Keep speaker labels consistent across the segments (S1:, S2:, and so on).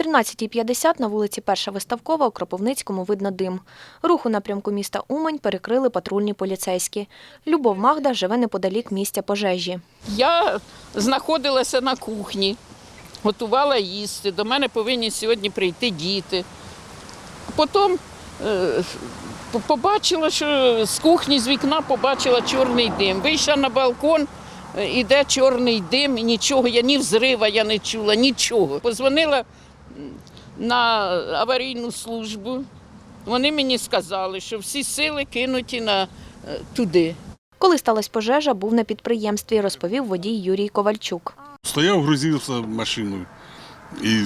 S1: 13.50 на вулиці Перша Виставкова у Кропивницькому видно дим. Рух у напрямку міста Умань перекрили патрульні поліцейські. Любов Магда живе неподалік місця пожежі.
S2: Я знаходилася на кухні, готувала їсти. До мене повинні сьогодні прийти діти. Потім е, побачила, що з кухні, з вікна побачила чорний дим. Вийшла на балкон, е, іде чорний дим, і нічого, я ні взрива я не чула, нічого. Позвонила на аварійну службу. Вони мені сказали, що всі сили кинуті на, е, туди.
S1: Коли сталася пожежа, був на підприємстві, розповів водій Юрій Ковальчук.
S3: Стояв, грузився машиною. І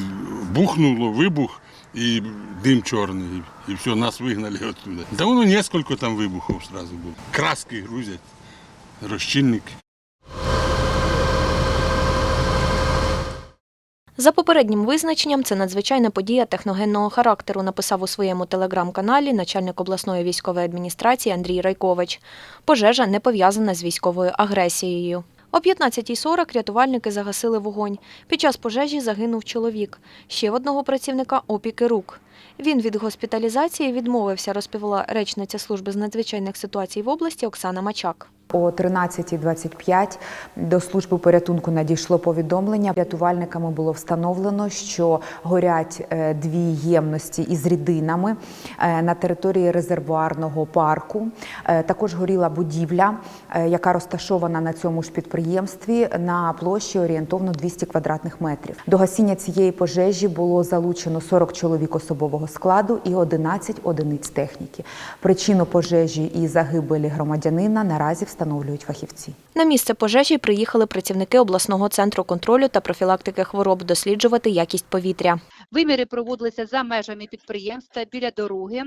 S3: бухнуло, вибух, і дим чорний. І все, нас вигнали оттуда. Да воно несколько там вибухів одразу було. Краски грузять, розчинник.
S1: За попереднім визначенням, це надзвичайна подія техногенного характеру, написав у своєму телеграм-каналі начальник обласної військової адміністрації Андрій Райкович. Пожежа не пов'язана з військовою агресією. О 15.40 рятувальники загасили вогонь. Під час пожежі загинув чоловік. Ще одного працівника опіки рук. Він від госпіталізації відмовився, розповіла речниця служби з надзвичайних ситуацій в області Оксана Мачак.
S4: О 13.25 до служби порятунку надійшло повідомлення. Рятувальниками було встановлено, що горять е, дві ємності із рідинами е, на території резервуарного парку. Е, Також горіла будівля, яка розташована на цьому ж підприємстві на площі орієнтовно 200 квадратних метрів. До гасіння цієї пожежі було залучено 40 чоловік особового складу і 11 одиниць техніки. Причину пожежі і загибелі громадянина наразі встановлюють фахівці.
S1: На місце пожежі приїхали працівники обласного центру контролю та профілактики хвороб досліджувати якість повітря.
S5: Виміри проводилися за межами підприємства біля дороги.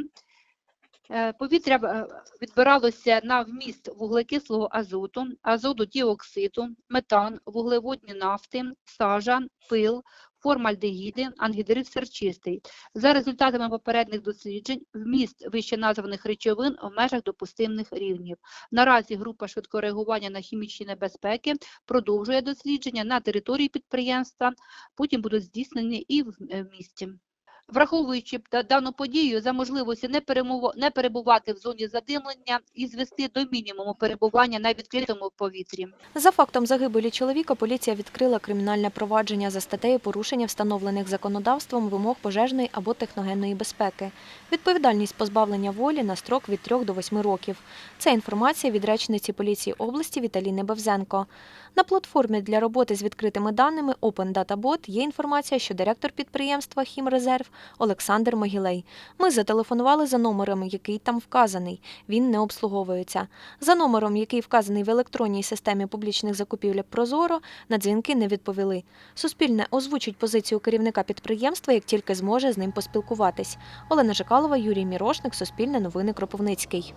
S5: Е, Повітря е, відбиралося на вміст вуглекислого азоту, азоту діоксиду, метан, вуглеводні нафти, сажа, пил, формальдегіди, ангідрид серчистий. За результатами попередніх досліджень, вміст вищеназваних речовин в межах допустимих рівнів. Наразі група швидкореагування на хімічні небезпеки продовжує дослідження на території підприємства, потім будуть здійснені і в е, місті. Враховуючи дану подію за можливості не, не перебувати в зоні задимлення і звести до мінімуму перебування на відкритому повітрі.
S1: За фактом загибелі чоловіка поліція відкрила кримінальне провадження за статтею порушення встановлених законодавством вимог пожежної або техногенної безпеки. Відповідальність позбавлення волі на строк від 3 до 8 років. Це інформація від речниці поліції області Віталіни Бевзенко. На платформі для роботи з відкритими даними Open Data є інформація, що директор підприємства «Хімрезерв» Олександр Могілей. Ми зателефонували за номером, який там вказаний. Він не обслуговується. За номером, який вказаний в електронній системі публічних закупівель Прозоро, на дзвінки не відповіли. Суспільне озвучить позицію керівника підприємства, як тільки зможе з ним поспілкуватись. Олена Жикалова, Юрій Мірошник, Суспільне новини Кропивницький.